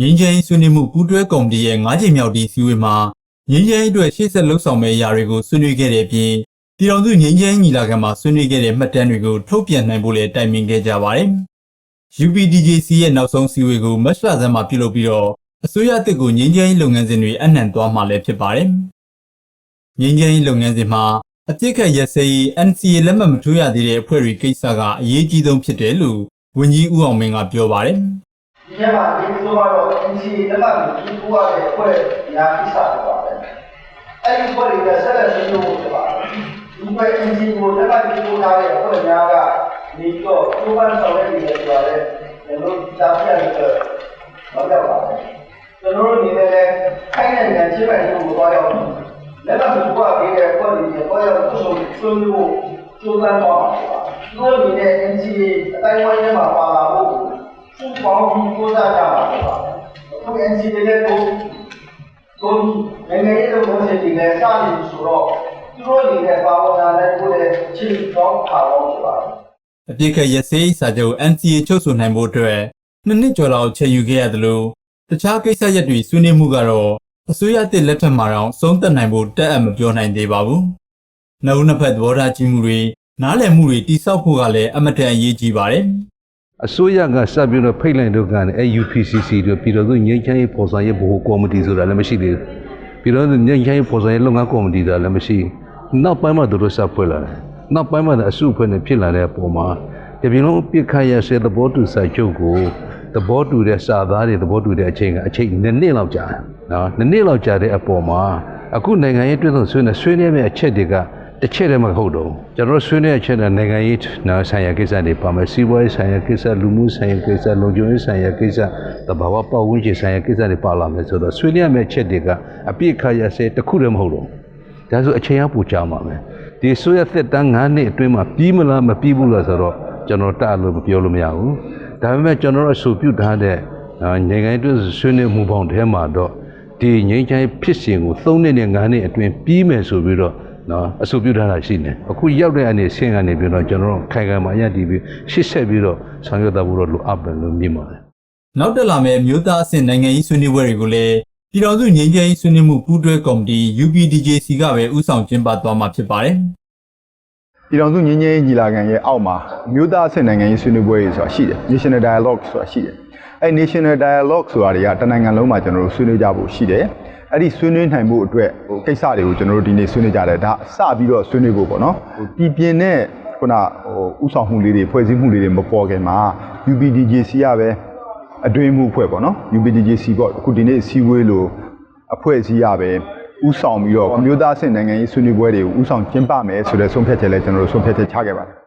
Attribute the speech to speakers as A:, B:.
A: ငင်းချမ်းဆွေးနွေးမှုပူးတွဲကော်မတီရဲ့၅ချိန်မြောက်ဒီစည်းဝေးမှာငင်းချမ်းအတွက်ရှေ့ဆက်လှုပ်ဆောင်မယ့်အရာတွေကိုဆွေးနွေးခဲ့တဲ့အပြင်ပြည်တော်စုငင်းချမ်းညီလာခံမှာဆွေးနွေးခဲ့တဲ့မှတ်တမ်းတွေကိုထုတ်ပြန်နိုင်ဖို့လည်းတိုင်ပင်ခဲ့ကြပါတယ်။ UPDJC ရဲ့နောက်ဆုံးစည်းဝေးကိုမတ်လဆန်းမှာပြုလုပ်ပြီးတော့အစိုးရအသစ်ကိုငင်းချမ်းရေးလုပ်ငန်းစဉ်တွေအနှံ့သွားမှာလည်းဖြစ်ပါတယ်။ငင်းချမ်းရေးလုပ်ငန်းစဉ်မှာအပြစ်ခတ်ရက်စဲရေး NCA လက်မှတ်မထိုးရသေးတဲ့အဖွဲ့တွေကိစ္စကအရေးကြီးဆုံးဖြစ်တယ်လို့ဝန်ကြီးဦးအောင်မင်းကပြောပါတယ်။
B: ဒီထဲမှာဒီလိုကတော့ NCA လက်မှတ်ကိုကြီးပို့ရတဲ့အဖွဲ့ညာကိစ္စတွေပါပဲအဲ့ဒီအဖွဲ့တွေကဆက်လက်ဆွေးနွေးဖို့ဖြစ်ပါတယ်ဒီဘက် NCA ကိုလက်မှတ်ကြီးပို့ထားတဲ့အဖွဲ့ညာကနေပြီးတော့ကျိုးပန်းဆောင်ရွက်နေတယ်ဆိုတာလည်းကျွန်တော်တို့ကြားပြရတဲ့မပြောက်ပါဘူးကျွန်တော်တို့အနေနဲ့လည်းခိုင်းတဲ့ဉာဏ်ချိပိုင်မှုကိုတော့ရောက်လက်မှတ်ကိုပို့ပေးတဲ့အဖွဲ့တွေနဲ့တော့ရောက်သူ့ဆုံးဆွေးနွေးဖို့ကြိုးပမ်းသွားမှာပါသူတို့အနေနဲ့ NCA အတိုင်းဝိုင်းထဲမှာပါလာ ဖို့သူ့ပေါင်းပြီးကိုးစားကြပါတော့ပါအခု NCA ရဲ့ကိုကိုနိုင်ငံရေးလုပ်ငန်းစဉ်တွေနဲ့စနေပြီဆိုတော့သူတို့အနေနဲ့ပါဝင်လာတဲ့ကိုယ်ရဲ့ချင်းကောင်းပါတော့ဖြစ်ပါတယ်
A: အပြစ်ခတ်ရက်စဲရေးစာချုပ် NCA ချုပ်ဆိုနိုင်ဖို့အတွက်နှစ်နှစ်ကျော်လောက်ချိန်ယူခဲ့ရသလိုတခြားကိစ္စရပ်တွေဆွေးနွေးမှုကတော့အစိုးရအသစ်လက်ထက်မှာတော့ဆုံးသက်နိုင်ဖို့တက်အပ်မပြောနိုင်သေးပါဘူး။နောက်နှစ်ဖက်သဘောထားကြီးမှုတွေနားလည်မှုတွေတိစောက်ဖို့ကလည်းအမတန်အရေးကြီးပါတယ်။
C: အစိုးရကစပြီးတော့ဖိတ်လိုက်တော့ကလည်း UPCC တို့ပြည်တော်စုငြိမ်းချမ်းရေးပေါ်ဆောင်ရေးဗဟိုကော်မတီဆိုတာလည်းမရှိသေးဘူးပြည်တော်စုငြိမ်းချမ်းရေးပေါ်ဆောင်ရေးလုပ်ငန်းကော်မတီဆိုတာလည်းမရှိဘူးနောက်ပိုင်းမှာသူတို့စဖွဲ့လာတယ်နောက်ပိုင်းမှာအစုအဖွဲ့နဲ့ဖြစ်လာတဲ့အပေါ်မှာတပြည်လုံးပြစ်ခတ်ရဆဲသဘောတူစာချုပ်ကိုသဘောတူတဲ့စာသားတွေသဘောတူတဲ့အချိန်ကအချိန်နှစ်နှစ်လောက်ကြာတယ်နော်နှစ်နှစ်လောက်ကြာတဲ့အပေါ်မှာအခုနိုင်ငံရေးတွင်းဆုံဆွေးနွေးဆွေးနွေးမယ့်အချက်တွေက တစ်ချက်တည်းမဟုတ်တော့ဘူးကျွန်တော်တို့ဆွေးနွေးတဲ့အချက်နဲ့နိုင်ငံရေးနော်ဆိုင်ရာကိစ္စတွေပါမယ်စီးပွားရေးဆိုင်ရာကိစ္စလူမှုဆိုင်ရာကိစ္စလုံခြုံရေးဆိုင်ရာကိစ္စတဘာဝပတ်ဝန်းကျင်ဆိုင်ရာကိစ္စတွေပါလာမယ်ဆိုတော့ဆွေးနွေးရမယ့်အချက်တွေကအပြည့်ခါရဆဲတစ်ခုတည်းမဟုတ်တော့ဘူးဒါဆိုအချိန်အပူကြာမှာပဲဒီဆိုရသက်တန်း9နှစ်အတွင်းမှာပြီးမလားမပြီးဘူးလားဆိုတော့ကျွန်တော်တတ်လို့မပြောလို့မရဘူးဒါပေမဲ့ကျွန်တော်တို့အဆိုပြုထားတဲ့နော်နိုင်ငံရေးတွင်းဆွေးနွေးမှုပေါင်းထဲမှာတော့ဒီငြိမ်းချမ်းရေးဖြစ်စဉ်ကို3နှစ်နဲ့9နှစ်အတွင်းပြီးမယ်ဆိုပြီးတော့ နော်အဆိုပြုထားတာရှိတယ်အခုရောက်တဲ့အနေဆင့်ကနေပြီးတော့ကျွန်တော်တို့ခိုင်ခိုင်မာရတည်ပြီးရှစ်ဆက်ပြီးတော့ဆောင်ရွက်သွားဖို့တော့လိုအပ်တယ်လို့မြင်ပါတယ်
A: နောက်တက်လာမယ့်မြို့သားအဆင့်နိုင်ငံရေးဆွေးနွေးပွဲတွေကိုလည်းပြည်တော်စုငြိမ်းချမ်းရေးဆွေးနွေးမှုပူးတွဲကော်မတီ UPDJC ကပဲဥဆောင်ကျင်းပသွားမှာဖြစ်ပါတယ်။
D: ပြည်တော်စုငင်းငယ်ညီလာခံရဲ့အောက်မှာမြို့သားအဆင့်နိုင်ငံရေးဆွေးနွေးပွဲတွေဆိုတာရှိတယ် National Dialogue ဆိုတာရှိတယ်အဲ National Dialogue ဆိုတာတွေကတနိုင်ငံလုံးမှာကျွန်တော်တို့ဆွေးနွေးကြဖို့ရှိတယ် အဲ့ဒီဆွေးနွေးနိုင်မှုအတွက်ဟိုကိစ္စတွေကိုကျွန်တော်တို့ဒီနေ့ဆွေးနွေးကြတယ်ဒါစပြီးတော့ဆွေးနွေးဖို့ပေါ့နော်ဟိုပြည်ပြင်းတဲ့ခုနဟိုဥဆောင်မှုလေးတွေဖွဲ့စည်းမှုလေးတွေမပေါ်ခင်မှာ UPDJC ကပဲအတွင်းမှုဖွဲ့ပေါ့နော် UPDJC ပေါ့အခုဒီနေ့စီဝေးလို့အဖွဲ့အစည်းရပဲဥဆောင်ပြီးတော့မြို့သားအဆင့်နိုင်ငံရေးဆွေးနွေးပွဲတွေကိုဥဆောင်ကျင်းပမယ်ဆိုတဲ့ဆုံးဖြတ်ချက်လည်းကျွန်တော်တို့ဆုံးဖြတ်ချက်ချခဲ့ပါတယ်